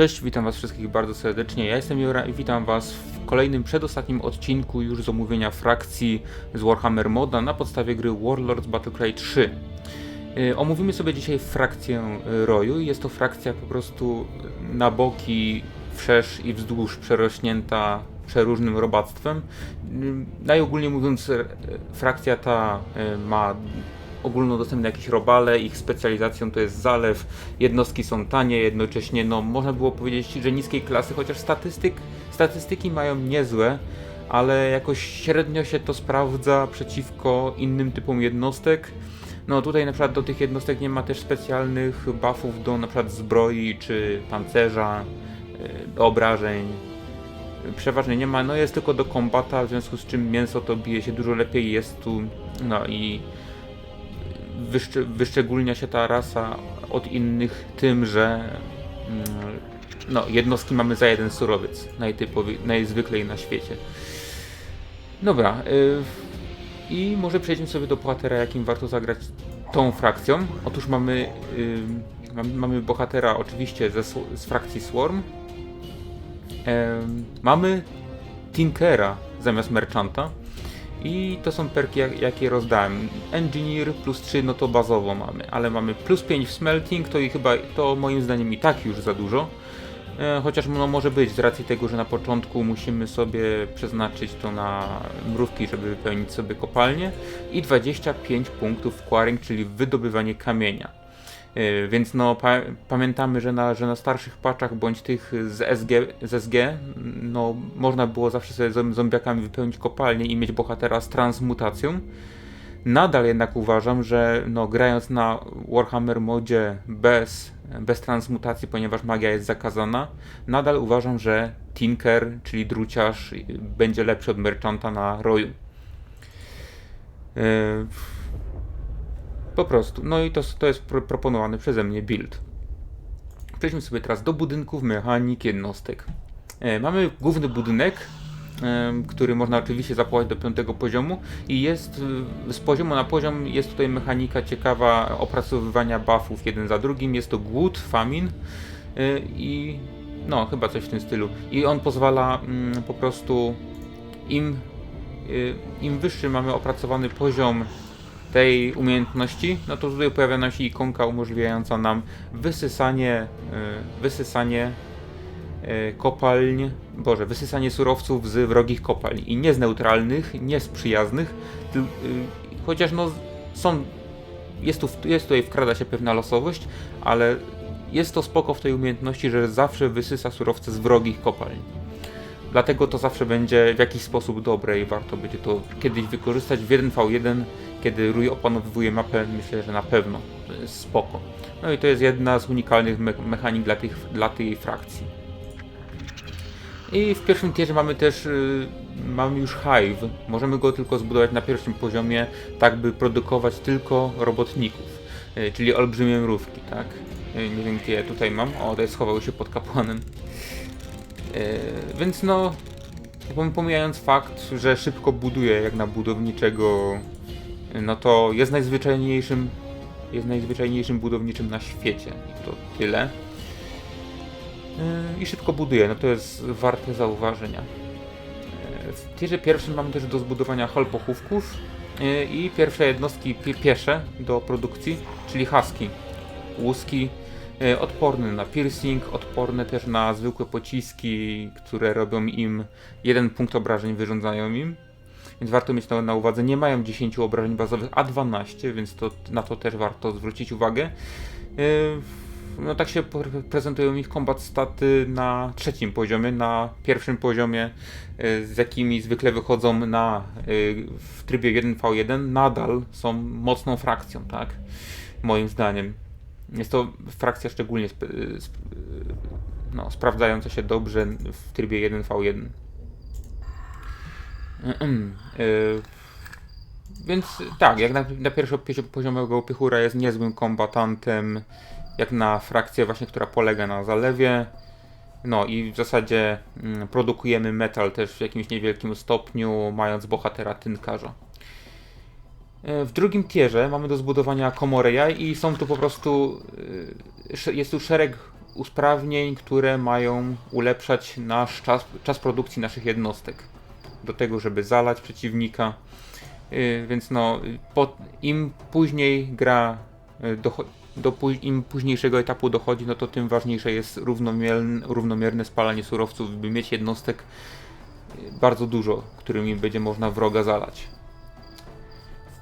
Cześć, witam was wszystkich bardzo serdecznie. Ja jestem Jura i witam was w kolejnym, przedostatnim odcinku już z omówienia frakcji z Warhammer Moda na podstawie gry Warlords Battlecry 3. Yy, omówimy sobie dzisiaj frakcję y, Roju. Jest to frakcja po prostu na boki, wszerz i wzdłuż przerośnięta przeróżnym robactwem. Yy, Najogólniej mówiąc, y, frakcja ta y, ma ogólnodostępne jakieś robale, ich specjalizacją to jest zalew, jednostki są tanie, jednocześnie no można było powiedzieć, że niskiej klasy, chociaż statystyk, statystyki mają niezłe, ale jakoś średnio się to sprawdza przeciwko innym typom jednostek. No tutaj na przykład do tych jednostek nie ma też specjalnych buffów do na przykład zbroi czy pancerza, do obrażeń. Przeważnie nie ma, no jest tylko do kombata, w związku z czym mięso to bije się dużo lepiej, jest tu, no i wyszcze, wyszczególnia się ta rasa od innych tym, że mm, no, jednostki mamy za jeden surowiec, najtypowy, najzwyklej na świecie. Dobra, y, i może przejdźmy sobie do bohatera, jakim warto zagrać tą frakcją. Otóż mamy, y, mam- mamy bohatera oczywiście ze, z frakcji Swarm. Mamy Tinkera zamiast Merchanta. I to są perki, jak, jakie rozdałem. Engineer plus 3, no to bazowo mamy, ale mamy plus 5 w smelting, to i chyba to moim zdaniem i tak już za dużo. E, chociaż no, może być z racji tego, że na początku musimy sobie przeznaczyć to na mrówki, żeby wypełnić sobie kopalnię. I 25 punktów w quarrying, czyli wydobywanie kamienia. E, Więc no, pa pamiętamy, że na, że na starszych patchach bądź tych z SG, z SG no, można było zawsze sobie zom- zombiakami wypełnić kopalnię i mieć bohatera z transmutacją. Nadal jednak uważam, że no, grając na Warhammer modzie bez, bez transmutacji, ponieważ magia jest zakazana, nadal uważam, że Tinker, czyli druciarz, będzie lepszy od Merchanta na roju. Yy, po prostu. No i to, to jest pro, proponowany przeze mnie build. Przejdźmy sobie teraz do budynków, mechanik, jednostek. E, mamy główny budynek, em, który można oczywiście zapłać do piątego poziomu i jest y, z poziomu na poziom jest tutaj mechanika ciekawa opracowywania buffów jeden za drugim. Jest to głód, famin y, i no chyba coś w tym stylu. I on pozwala mm, po prostu im, y, im wyższy mamy opracowany poziom tej umiejętności, no to tutaj pojawia nam się ikonka umożliwiająca nam wysysanie, y, wysysanie y, kopalń, boże, wysysanie surowców z wrogich kopalń i nie z neutralnych, nie z przyjaznych, y, chociaż no są, jest, tu, jest tutaj wkrada się pewna losowość, ale jest to spoko w tej umiejętności, że zawsze wysysa surowce z wrogich kopalń. Dlatego to zawsze będzie w jakiś sposób dobre i warto będzie to kiedyś wykorzystać w 1v1, kiedy Rój opanowuje mapę, myślę, że na pewno. Spoko. No i to jest jedna z unikalnych me mechanik dla, tych, dla tej frakcji. I w pierwszym tierze mamy też y, mamy już Hive. Możemy go tylko zbudować na pierwszym poziomie, tak by produkować tylko robotników, y, czyli olbrzymie mrówki, tak? Y, nie wiem gdzie ja tutaj mam. O, tutaj schował się pod kapłanem. Y, więc no, pom- pomijając fakt, że szybko buduje jak na budowniczego, no to jest najzwyczajniejszym, jest najzwyczajniejszym budowniczym na świecie. I to tyle. Yy, I szybko buduje, no to jest warte zauważenia. Yy, W tierze pierwszym mamy też do zbudowania halpochówków yy, i pierwsze jednostki pie- piesze do produkcji, czyli husky. Łuski yy, odporne na piercing, odporne też na zwykłe pociski, które robią im jeden punkt obrażeń, wyrządzają im. Więc warto mieć to na uwadze. Nie mają 10 obrażeń bazowych, a 12, więc to, na to też warto zwrócić uwagę. Yy, no tak się pre- prezentują ich combat staty na trzecim poziomie, na pierwszym poziomie, yy, z jakimi zwykle wychodzą na, w trybie 1v1, nadal są mocną frakcją, tak? Moim zdaniem. Jest to frakcja szczególnie sp- yy, sp- yy, no, sprawdzająca się dobrze w trybie 1v1. Yy, więc tak, jak na, na pierwszopoziomowego Pychura jest niezłym kombatantem, jak na frakcję właśnie, która polega na zalewie. No i w zasadzie mm, produkujemy metal też w jakimś niewielkim stopniu, mając bohatera tynkarza. E, W drugim tierze mamy do zbudowania komorę jaj i są tu po prostu, sze- jest tu szereg usprawnień, które mają ulepszać nasz czas, czas produkcji naszych jednostek. Do tego, żeby zalać przeciwnika. Y, więc no, im później gra do im późniejszego etapu dochodzi, no to tym ważniejsze jest równomierne, równomierne spalanie surowców, by mieć jednostek bardzo dużo, którymi będzie można wroga zalać.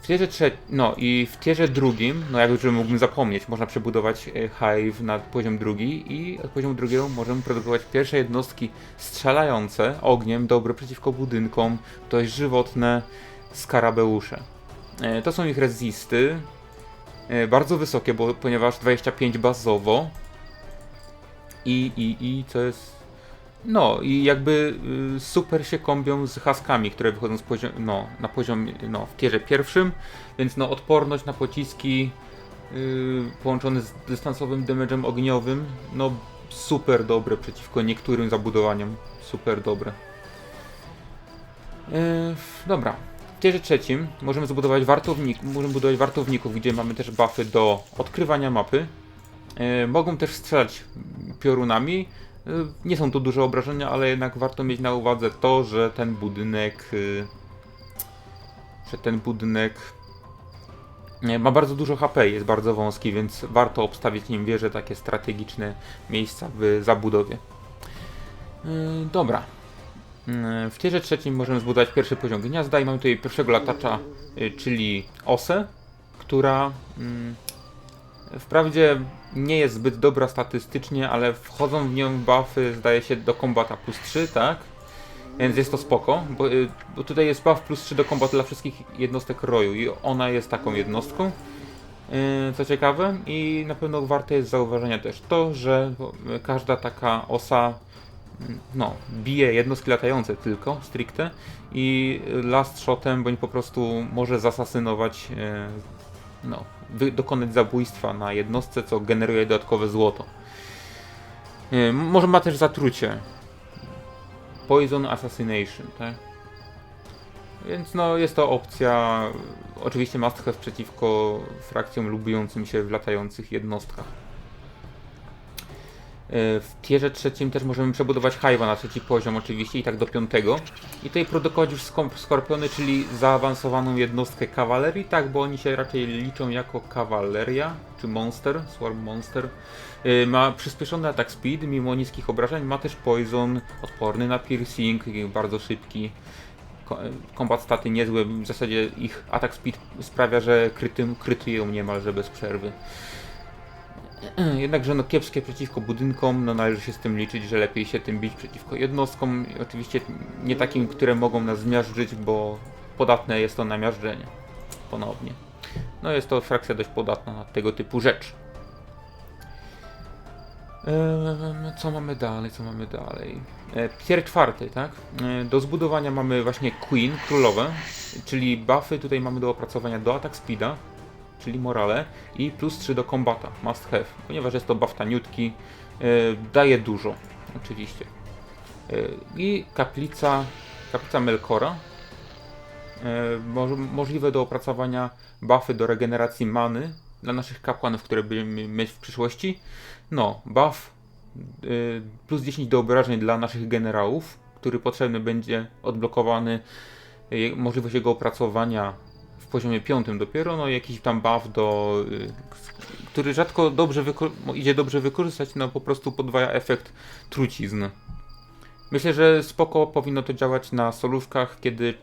Tierze trze- no i w tierze drugim, no jak już mógłbym zapomnieć, można przebudować e, Hive na poziom drugi i od poziomu drugiego możemy produkować pierwsze jednostki strzelające ogniem, dobre przeciwko budynkom, dość żywotne skarabeusze. E, To są ich rezisty, e, bardzo wysokie, bo, ponieważ 25 bazowo i, i, i co jest no i jakby y, super się kombią z haskami, które wychodzą poziom, no, na poziom no, w tierze pierwszym, więc no odporność na pociski y, połączone z dystansowym damage'em ogniowym, no super dobre przeciwko niektórym zabudowaniom, super dobre. E, dobra, w tierze trzecim możemy zbudować wartownik, możemy budować wartowników, gdzie mamy też buffy do odkrywania mapy. E, mogą też strzelać piorunami, Nie są to duże obrażenia, ale jednak warto mieć na uwadze to, że ten budynek. y, że ten budynek ma bardzo dużo HP, jest bardzo wąski, więc warto obstawić nim wieże takie strategiczne miejsca w zabudowie. Y, Dobra. Y, W tierze trzecim możemy zbudować pierwszy poziom gniazda i mamy tutaj pierwszego latacza, y, czyli osę, która mm, Wprawdzie nie jest zbyt dobra statystycznie, ale wchodzą w nią buffy, zdaje się, do kombata plus 3, tak? Więc jest to spoko, bo, y, bo tutaj jest buff plus 3 do kombatu dla wszystkich jednostek roju i ona jest taką jednostką. Y, Co ciekawe i na pewno warte jest zauważenia też to, że y, każda taka osa mm, no, bije jednostki latające tylko, stricte i last shotem bądź po prostu może zasasynować no, dokonać zabójstwa na jednostce, co generuje dodatkowe złoto. Nie, może ma też zatrucie. Poison Assassination, tak? Więc no, jest to opcja, oczywiście must have przeciwko frakcjom lubującym się w latających jednostkach. E, W tierze trzecim też możemy przebudować Hive'a na trzeci poziom oczywiście i tak do piątego. I tutaj produkować skorpiony, czyli zaawansowaną jednostkę kawalerii, tak, bo oni się raczej liczą jako kawaleria, czy monster, swarm monster. E, Ma przyspieszony atak speed, mimo niskich obrażeń, ma też poison, odporny na piercing, bardzo szybki. Ko- Combat staty niezłe, w zasadzie ich atak speed sprawia, że krytym, krytyją niemalże bez przerwy. Jednakże no kiepskie przeciwko budynkom, no należy się z tym liczyć, że lepiej się tym bić przeciwko jednostkom. Oczywiście nie takim, które mogą nas zmiażdżyć, bo podatne jest to na miażdżenie. Ponownie. No jest to frakcja dość podatna na tego typu rzecz. Eee, co mamy dalej, co mamy dalej? E, Pier czwarty, tak? E, Do zbudowania mamy właśnie Queen, królowe, czyli buffy tutaj mamy do opracowania do attack speeda, czyli morale i plus 3 do kombata, must have, ponieważ jest to buff taniutki, e, daje dużo, oczywiście. E, I kaplica, kaplica Melkora, e, moż, możliwe do opracowania buffy do regeneracji many dla naszych kapłanów, które będziemy mieć w przyszłości. No, buff plus 10 do obrażeń dla naszych generałów, który potrzebny będzie odblokowany, możliwość jego opracowania w poziomie 5 dopiero, no jakiś tam buff do, y, który rzadko dobrze mo- idzie dobrze wykorzystać, no po prostu podwaja efekt trucizn. Myślę, że spoko powinno to działać na solówkach, kiedy y,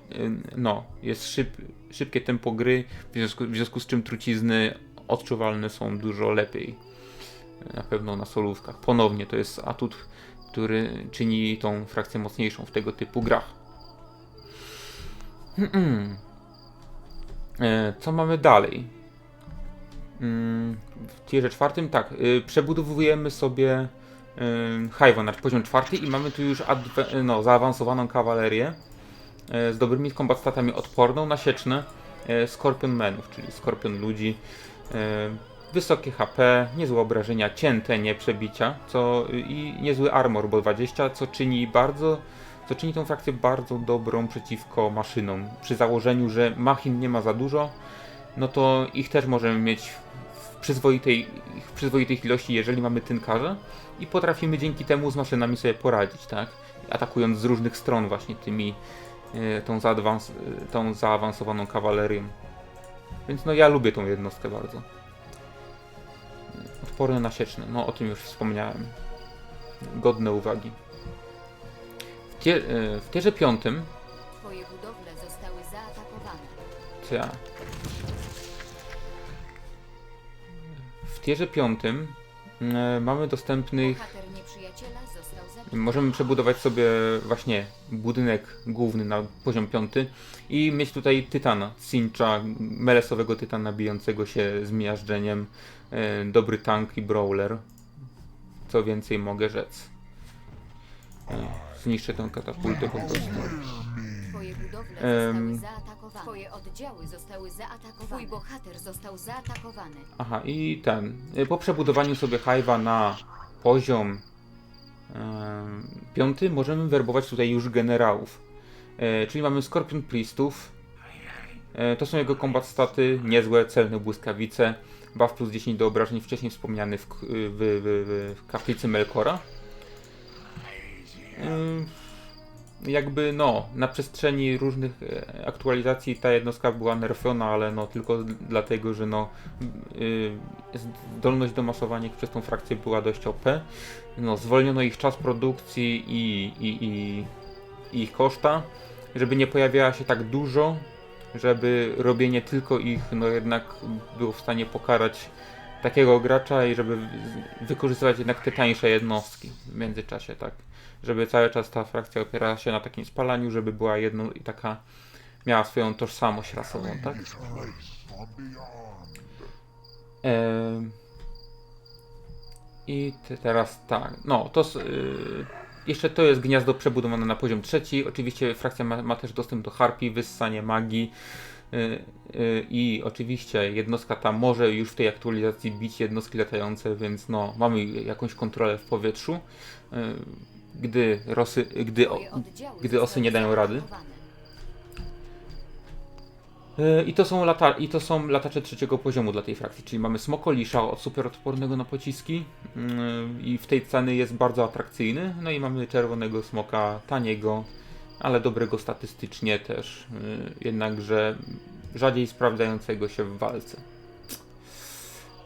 no, jest szyb, szybkie tempo gry, w związku, w związku z czym trucizny odczuwalne są dużo lepiej. Na pewno na solówkach. Ponownie to jest atut, który czyni tą frakcję mocniejszą w tego typu grach. E, Co mamy dalej? Mm, W tierze czwartym, tak, y, przebudowujemy sobie y, Hive'a na poziom czwarty i mamy tu już no, zaawansowaną kawalerię e, z dobrymi statami odporną na sieczne e, Scorpion Menów, czyli Skorpion ludzi. Wysokie HP, niezłe obrażenia, cięte, nie przebicia, co i niezły armor, bo 20, co czyni bardzo, co czyni tą frakcję bardzo dobrą przeciwko maszynom. Przy założeniu, że machin nie ma za dużo, no to ich też możemy mieć w przyzwoitej, przyzwoitej ilości, jeżeli mamy tynkarza i potrafimy dzięki temu z maszynami sobie poradzić, tak? Atakując z różnych stron właśnie tymi, e, tą, zaadwans, e, tą zaawansowaną kawalerią. Więc no ja lubię tą jednostkę bardzo. Odporne na sieczne, no o tym już wspomniałem. Godne uwagi. E, w tierze piątym, Twoje budowle zostały zaatakowane. ja... W tierze piątym e, mamy dostępnych. Możemy przebudować sobie właśnie budynek główny na poziom piąty i mieć tutaj tytana, cincha, melesowego tytana bijącego się z miażdżeniem, e, dobry tank i brawler. Co więcej mogę rzec. Zniszczę tę katapultę po prostu. Twoje budowle Em. zostały zaatakowane. Twoje oddziały zostały zaatakowane. Twój bohater został zaatakowany. Aha, i ten. y, Po przebudowaniu sobie Hive'a na poziom em, piąty możemy werbować tutaj już generałów. E, czyli mamy Scorpion Priestów. E, to są jego combat staty, niezłe, celne błyskawice. Buff plus 10 do obrażeń, wcześniej wspomniany w, k- w, w, w, w kaplicy Melkora. Ym, jakby no, na przestrzeni różnych e, aktualizacji ta jednostka była nerfiona, ale no tylko dlatego, że no y, zdolność do masowania przez tą frakcję była dość OP. No, zwolniono ich czas produkcji i, i, i, i ich koszta, żeby nie pojawiała się tak dużo, żeby robienie tylko ich no jednak było w stanie pokarać takiego gracza i żeby wykorzystywać jednak te tańsze jednostki w międzyczasie, tak. Żeby cały czas ta frakcja opierała się na takim spalaniu, żeby była jedną i taka miała swoją tożsamość rasową, tak? I te, teraz tak, no to s- y, jeszcze to jest gniazdo przebudowane na poziom trzeci. Oczywiście frakcja ma, ma też dostęp do harpii, wyssanie magii i oczywiście jednostka ta może już w tej aktualizacji bić jednostki latające, więc no mamy jakąś kontrolę w powietrzu. Y, gdy rosy, gdy, gdy osy nie dają rady. I to, są lata, I to są latacze trzeciego poziomu dla tej frakcji, czyli mamy Smokolisza od super odpornego na pociski i w tej ceny jest bardzo atrakcyjny. No i mamy czerwonego smoka taniego, ale dobrego statystycznie też, y, jednakże rzadziej sprawdzającego się w walce.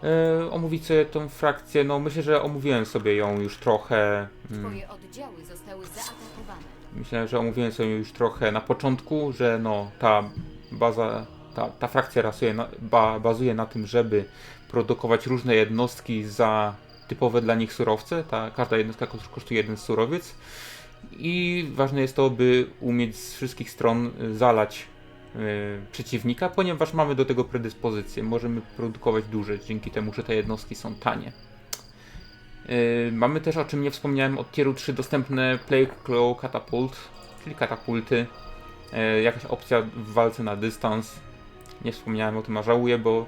E, omówić sobie tą frakcję, no myślę, że omówiłem sobie ją już trochę. mm, Twoje oddziały zostały zaatakowane. Myślę, że omówiłem sobie już trochę na początku, że no ta baza, ta, ta frakcja rasuje na, ba, bazuje na tym, żeby produkować różne jednostki za typowe dla nich surowce. Ta, każda jednostka kos- kosztuje jeden surowiec. I ważne jest to, by umieć z wszystkich stron y, zalać y, przeciwnika, ponieważ mamy do tego predyspozycję. Możemy produkować duże dzięki temu, że te jednostki są tanie. Yy, mamy też, o czym nie wspomniałem, od tieru 3 dostępne Plague Claw Catapult, czyli katapulty. Jakaś opcja w walce na dystans. Nie wspomniałem o tym, a żałuję, bo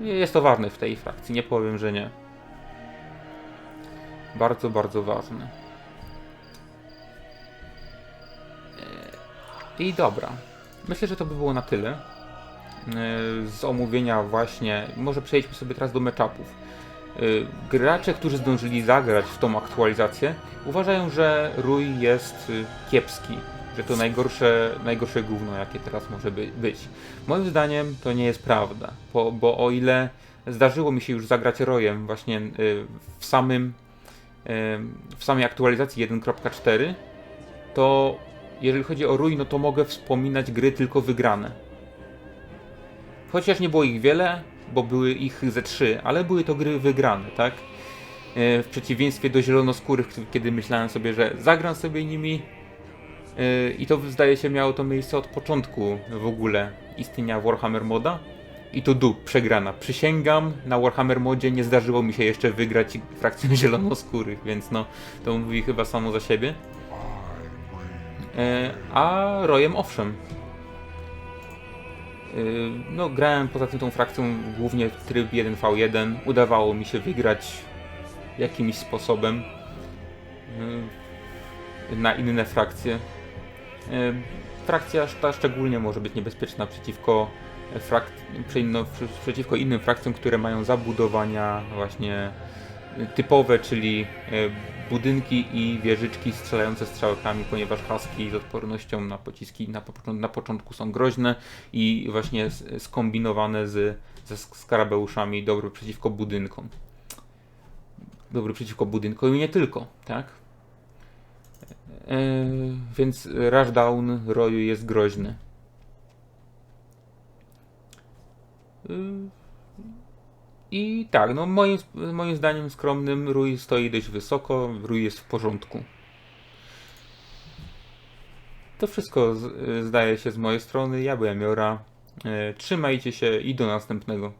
jest to ważne w tej frakcji, nie powiem, że nie. Bardzo, bardzo ważne. I dobra. Myślę, że to by było na tyle. Yy, Z omówienia właśnie. Może przejdźmy sobie teraz do matchupów. Y, Gracze, którzy zdążyli zagrać w tą aktualizację, uważają, że Rój jest y, kiepski, że to najgorsze, najgorsze gówno, jakie teraz może by, być. Moim zdaniem to nie jest prawda, bo, bo o ile zdarzyło mi się już zagrać Rojem właśnie w samym w samej aktualizacji 1.4, to jeżeli chodzi o Rój, no to mogę wspominać gry tylko wygrane. Chociaż nie było ich wiele, bo były ich ze trzy, ale były to gry wygrane, tak? E, W przeciwieństwie do zielonoskórych, kiedy myślałem sobie, że zagram sobie nimi e, i to zdaje się miało to miejsce od początku w ogóle istnienia Warhammer Moda. I to du, przegrana. Przysięgam, na Warhammer Modzie nie zdarzyło mi się jeszcze wygrać frakcją zielonoskórych, więc no, to mówi chyba samo za siebie. E, A Rojem owszem, Yy, No, grałem poza tym tą frakcją głównie w tryb 1v1. Udawało mi się wygrać jakimś sposobem yy, na inne frakcje. Frakcja ta szczególnie może być niebezpieczna przeciwko frak- przeciwko innym frakcjom, które mają zabudowania właśnie typowe, czyli y, budynki i wieżyczki strzelające strzałkami, ponieważ husky z odpornością na pociski na, począ- na początku są groźne i właśnie skombinowane z, ze sk- skarabeuszami dobre przeciwko budynkom. Dobry przeciwko budynkom i nie tylko, tak? E, więc Rushdown Roju jest groźny. Y, I tak, no moim, moim zdaniem skromnym Rój stoi dość wysoko, Rój jest w porządku. To wszystko z, zdaje się z mojej strony. Ja byłem Jora. E, Trzymajcie się i do następnego.